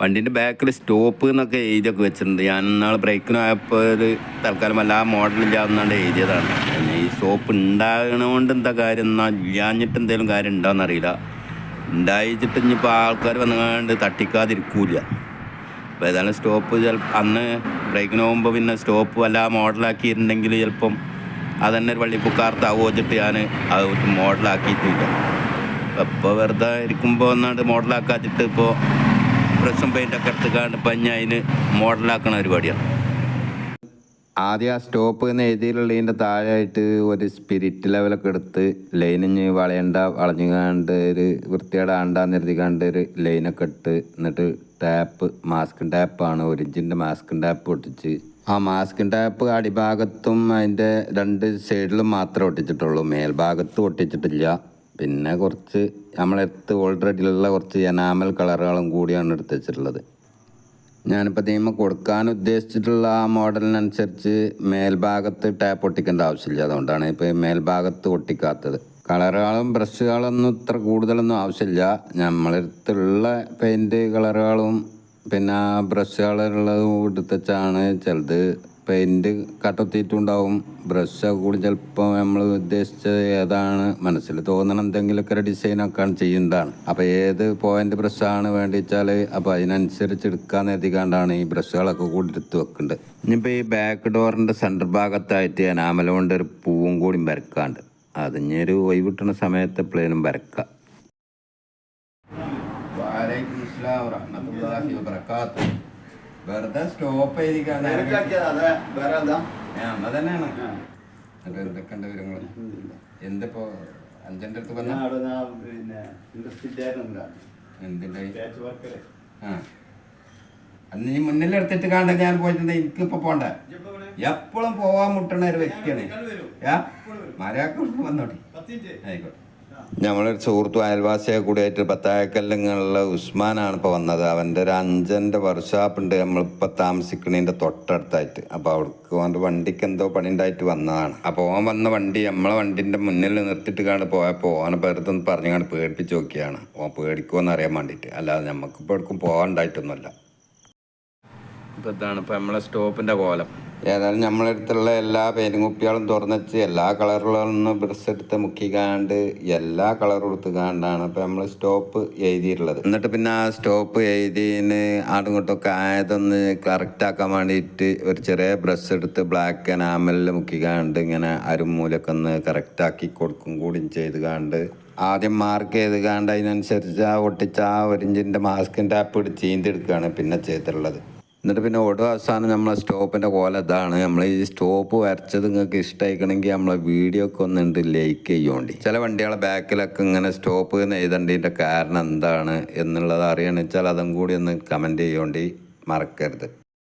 വണ്ടീന്റെ ബാക്കിൽ സ്റ്റോപ്പ് എന്നൊക്കെ എഴുതിയൊക്കെ വെച്ചിട്ടുണ്ട്. ഞാൻ ഇന്നാൾ ബ്രേക്കിന് പോയപ്പോൾ ഒരു തൽക്കാലം എല്ലാ മോഡലില്ലാന്നാണ്ട് എഴുതിയതാണ്. ഈ സ്റ്റോപ്പ് ഉണ്ടാകണോണ്ട് എന്താ കാര്യം? എന്നാൽ ഇല്ലാഞ്ഞിട്ട് എന്തെങ്കിലും കാര്യം ഉണ്ടോയെന്ന് അറിയില്ല. ഉണ്ടായിച്ചിട്ട് ഇനിയിപ്പോൾ ആൾക്കാർ വന്നുകൊണ്ട് തട്ടിക്കാതിരിക്കൂല അപ്പോൾ ഏതായാലും സ്റ്റോപ്പ് ചില അന്ന് ബ്രേക്കിന് പോകുമ്പോൾ പിന്നെ സ്റ്റോപ്പ് വല്ല മോഡലാക്കിയിട്ടുണ്ടെങ്കിൽ ചിലപ്പം തന്നെ ഒരു വള്ളിപ്പുക്കാർത്താവും വെച്ചിട്ട് ഞാൻ അത് മോഡലാക്കിയിട്ടില്ല അപ്പോൾ വെറുതെ ഇരിക്കുമ്പോൾ ഒന്നാണ്ട് മോഡലാക്കാച്ചിട്ട് ഇപ്പോൾ ബ്രഷും പെയിന്റൊക്കെ ഒക്കെ ഇപ്പം ഞാൻ അതിന് മോഡലാക്കുന്ന പരിപാടിയാണ്. ആദ്യം ആ സ്റ്റോപ്പ് എന്ന് എഴുതിയിട്ടുള്ളതിന്റെ താഴെയായിട്ട് ഒരു സ്പിരിറ്റ് ലെവലൊക്കെ എടുത്ത് ലൈനിഞ്ഞ് വളയണ്ട വളഞ്ഞുകാണ്ട് ഒരു വൃത്തിയേടാണ്ടാന്ന് എഴുതിക്കാണ്ട് ഒരു ലൈനൊക്കെ ഇട്ട് എന്നിട്ട് ടാപ്പ് മാസ്ക് ടാപ്പാണ് ഒരു ഇഞ്ചിന്റെ മാസ്ക് ടാപ്പ് ഒട്ടിച്ച്. ആ മാസ്ക് ടാപ്പ് അടിഭാഗത്തും അതിന്റെ രണ്ട് സൈഡിലും മാത്രമേ ഒട്ടിച്ചിട്ടുള്ളൂ. മേൽഭാഗത്തും ഒട്ടിച്ചിട്ടില്ല. പിന്നെ കുറച്ച് നമ്മളെടുത്ത് ഓൾറെഡിയുള്ള കുറച്ച് എനാമൽ കളറുകളും കൂടിയാണ് എടുത്ത് വെച്ചിട്ടുള്ളത്. ഞാനിപ്പോൾ തീമ കൊടുക്കാൻ ഉദ്ദേശിച്ചിട്ടുള്ള ആ മോഡലിനനുസരിച്ച് മേൽഭാഗത്ത് ടാപ്പ് ഒട്ടിക്കേണ്ട ആവശ്യമില്ല. അതുകൊണ്ടാണ് ഇപ്പോൾ മേൽഭാഗത്ത് ഒട്ടിക്കാത്തത് കളറുകളും ബ്രഷുകളൊന്നും ഇത്ര കൂടുതലൊന്നും ആവശ്യമില്ല. നമ്മളടുത്തുള്ള പെയിന്റ് കളറുകളും പിന്നെ ബ്രഷുകളുള്ളതും എടുത്തച്ചാണ് ചിലത് പെയിന്റ് കട്ടത്തിയിട്ടുണ്ടാവും. ബ്രഷ് കൂടി ചിലപ്പോൾ നമ്മൾ ഉദ്ദേശിച്ചത് ഏതാണ് മനസ്സിൽ തോന്നണം എന്തെങ്കിലുമൊക്കെ ഡിസൈനൊക്കെയാണ് ചെയ്യുന്നതാണ്. അപ്പോൾ ഏത് പോയിന്റ് ബ്രഷാണ് വേണ്ടി വെച്ചാൽ അപ്പോൾ അതിനനുസരിച്ച് എടുക്കാൻ എത്തിക്കാണ്ടാണ് ഈ ബ്രഷുകളൊക്കെ കൂടി എടുത്ത് വെക്കുന്നുണ്ട് ഇനിയിപ്പോൾ ഈ ബാക്ക് ഡോറിന്റെ സെന്റർ ഭാഗത്തായിട്ട് എനാമല കൊണ്ട് ഒരു പൂവും കൂടി വരക്കാണ്ട്. അതിഞ്ഞൊരു ഒഴിവ് കിട്ടുന്ന സമയത്ത് എപ്പോഴേലും വരക്കാം. വെറുതെ സ്റ്റോപ്പ് ചെയ്തിരിക്കാതെ തന്നെയാണ്. എന്തൊക്കെയുണ്ട് വിവരങ്ങൾ എന്തിപ്പോ അഞ്ചന്റെ അടുത്ത് പറഞ്ഞ എന്തിന്റെ ആ അന്ന് ഈ മുന്നിൽ എടുത്തിട്ട് കാണണ്ട ഞാൻ പോയിട്ടുണ്ട്. എനിക്ക് ഇപ്പൊ പോണ്ട എപ്പോഴും പോവാൻ മുട്ടണ ഒരു വ്യക്തിയാണ്. മരയാക്കൾ വന്നോട്ടെ ആയിക്കോട്ടെ. നമ്മളൊരു സുഹൃത്തു അയൽവാസിയെ കൂടിയായിട്ട് പത്തായക്കല്ലുങ്ങളിലെ ഉസ്മാനാണ് ഇപ്പോൾ വന്നത്. അവന്റെ ഒരു അഞ്ചന്റെ വർക്ക്ഷോപ്പ് ഉണ്ട് നമ്മളിപ്പോൾ താമസിക്കുന്നതിന്റെ തൊട്ടടുത്തായിട്ട്. അപ്പോൾ അവൾക്ക് അവന്റെ വണ്ടിക്ക് എന്തോ പണി ഉണ്ടായിട്ട് വന്നതാണ്. അപ്പോൾ ഓൻ വന്ന വണ്ടി നമ്മളെ വണ്ടിന്റെ മുന്നിൽ നിർത്തിയിട്ട് കാണാൻ പോയപ്പോൾ ഓനെ വെറുതെ പറഞ്ഞു കണ്ട് പേടിപ്പിച്ച് നോക്കിയാണ് ഓൻ പേടിക്കുമെന്ന് അറിയാൻ വേണ്ടിയിട്ട്. അല്ലാതെ നമുക്കിപ്പോൾ എടുക്കും പോകാൻ ഉണ്ടായിട്ടൊന്നുമല്ല ഇപ്പോൾ ഇതാണ് ഇപ്പോൾ നമ്മളെ സ്റ്റോപ്പിന്റെ കോലം. ഏതായാലും നമ്മളെ അടുത്തുള്ള എല്ലാ പെയിന്റ് കുപ്പികളും തുറന്നുവെച്ച് എല്ലാ കളറുകളൊന്ന് ബ്രഷ് എടുത്ത് മുക്കിക്കാണ്ട് എല്ലാ കളറും എടുത്ത് കാണ്ടാണ് അപ്പം നമ്മൾ സ്റ്റോപ്പ് എഴുതിയിട്ടുള്ളത്. എന്നിട്ട് പിന്നെ ആ സ്റ്റോപ്പ് എഴുതിന് ആടും ഇങ്ങോട്ടൊക്കെ ആയതൊന്ന് കറക്റ്റാക്കാൻ വേണ്ടിയിട്ട് ഒരു ചെറിയ ബ്രഷ് എടുത്ത് ബ്ലാക്ക് എനാമലിൽ മുക്കിക്കാണ്ട് ഇങ്ങനെ അരുമൂലൊക്കെ ഒന്ന് കറക്റ്റാക്കി കൊടുക്കും കൂടി ചെയ്ത് കാണ്ട് ആദ്യം മാർക്ക് ചെയ്ത് കാണ്ട് അതിനനുസരിച്ച് ആ ഒട്ടിച്ച ആ ഒരിഞ്ചിന്റെ മാസ്കിന്റെ ആപ്പ് ഇട്ട് ചീന്തെടുക്കുകയാണ് പിന്നെ ചെയ്തിട്ടുള്ളത്. എന്നിട്ട് പിന്നെ ഒടുവ് അവസാനം നമ്മളെ സ്റ്റോപ്പിന്റെ കോല ഇതാണ്. നമ്മൾ ഈ സ്റ്റോപ്പ് വരച്ചത് നിങ്ങൾക്ക് ഇഷ്ടമായിക്കണമെങ്കിൽ നമ്മളെ വീഡിയോ ഒക്കെ ഒന്നുണ്ട് ലൈക്ക് ചെയ്യുകൊണ്ട് ചില വണ്ടികളെ ബാക്കിലൊക്കെ ഇങ്ങനെ സ്റ്റോപ്പ് എഴുതേണ്ടതിന്റെ കാരണം എന്താണ് എന്നുള്ളത് അറിയണമെന്ന് വെച്ചാൽ അതും കൂടി ഒന്ന് കമന്റ് ചെയ്യുകൊണ്ട് മറക്കരുത്.